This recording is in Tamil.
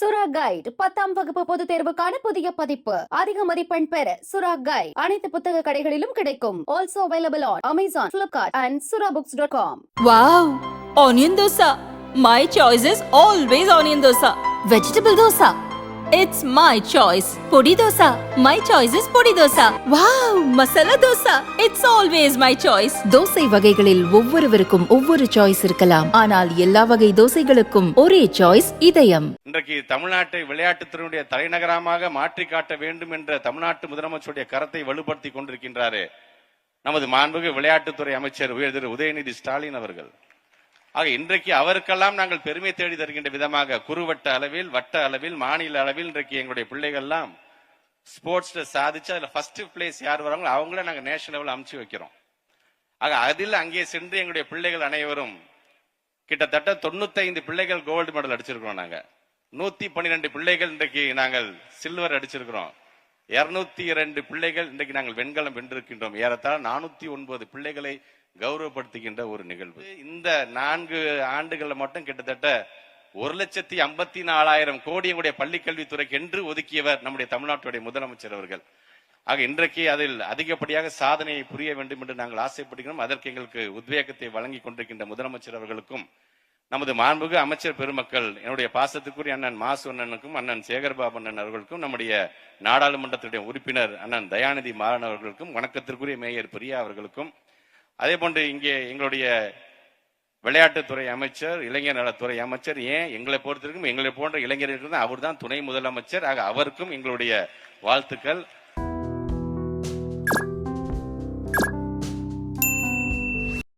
சுரா கைட் பத்தாம் வகுப்பு பொதுத் தேர்வுக்கான புதிய பதிப்பு. அதிக மதிப்பெண் பெற சுரா கைட் அனைத்து புத்தக கடைகளிலும் கிடைக்கும். Also available on Amazon Flipkart and Sura books dot com wow onion dosa my choice is always onion dosa vegetable dosa It's my choice. Podi dosa. My choice is podi dosa. Wow! Masala dosa. It's always my choice. Dosa வகைகளில் ஒவ்வொருவருக்கும் ஒவ்வொரு சாய்ஸ் இருக்கலாம் ஆனால் எல்லா வகை தோசைகளுக்கும் ஒரே சாய்ஸ் இதயம் இன்றைக்கு தமிழ்நாட்டை விளையாட்டுத்துறையுடைய தலைநகரமாக மாற்றி காட்ட வேண்டும் என்ற தமிழ்நாட்டு முதலமைச்சருடைய கரத்தை வலுப்படுத்தி கொண்டிருக்கின்றாரே நமது மாண்புமிகு விளையாட்டுத்துறை அமைச்சர் உயர் திரு உதயநிதி ஸ்டாலின் அவர்கள் ஆக இன்றைக்கு அவருக்கெல்லாம் நாங்கள் பெருமை தேடி தருகின்ற விதமாக குறுவட்ட அளவில் வட்ட அளவில் மாநில அளவில் இன்றைக்கு எங்களுடைய பிள்ளைகள்லாம் ஸ்போர்ட்ஸ்ல சாதிச்சு அதுல ஃபர்ஸ்ட் பிளேஸ் யார் வராங்களோ அவங்கள நாங்க நேஷனல் லெவல் அமுச்சு வைக்கிறோம். ஆக அதில் அங்கே சென்று எங்களுடைய பிள்ளைகள் அனைவரும் கிட்டத்தட்ட தொண்ணூத்தைந்து பிள்ளைகள் கோல்டு மெடல் அடிச்சிருக்கிறோம் நாங்க. நூத்தி பன்னிரெண்டு பிள்ளைகள் இன்றைக்கு நாங்கள் சில்வர் அடிச்சிருக்கிறோம். இருநூத்தி இரண்டு பிள்ளைகள் இன்றைக்கு நாங்கள் வெண்கலம் வென்றிருக்கின்றோம். ஏறத்தாழ நானூத்தி ஒன்பது பிள்ளைகளை கௌரவப்படுத்துகின்ற ஒரு நிகழ்வு. இந்த நான்கு ஆண்டுகளில் மட்டும் கிட்டத்தட்ட ஒரு லட்சத்தி ஐம்பத்தி நாலாயிரம் கோடி எங்களுடைய பள்ளிக்கல்வித்துறைக்கு என்று ஒதுக்கியவர் நம்முடைய தமிழ்நாட்டுடைய முதலமைச்சர் அவர்கள். ஆக இன்றைக்கு அதில் அதிகப்படியாக சாதனையை புரிய வேண்டும் என்று நாங்கள் ஆசைப்படுகிறோம். அதற்கு எங்களுக்கு உத்வேகத்தை வழங்கி கொண்டிருக்கின்ற முதலமைச்சர் அவர்களுக்கும் நமது மாண்புகு அமைச்சர் பெருமக்கள் என்னுடைய பாசத்துக்குரிய அண்ணன் மாசு அண்ணனுக்கும் அண்ணன் சேகர்பாபு அண்ணன் அவர்களுக்கும் நம்முடைய நாடாளுமன்றத்துடைய உறுப்பினர் அண்ணன் தயாநிதி மாறன் அவர்களுக்கும் வணக்கத்திற்குரிய மேயர் பிரியா அவர்களுக்கும் அதே போன்று இங்கே எங்களுடைய விளையாட்டுத்துறை அமைச்சர் இளைஞர் நலத்துறை அமைச்சர் ஏன் எங்களை பொறுத்திருக்கும் எங்களை போன்ற இளைஞர்களுக்கு தான் அவர் தான் துணை முதலமைச்சர். ஆக அவருக்கும் எங்களுடைய வாழ்த்துக்கள்.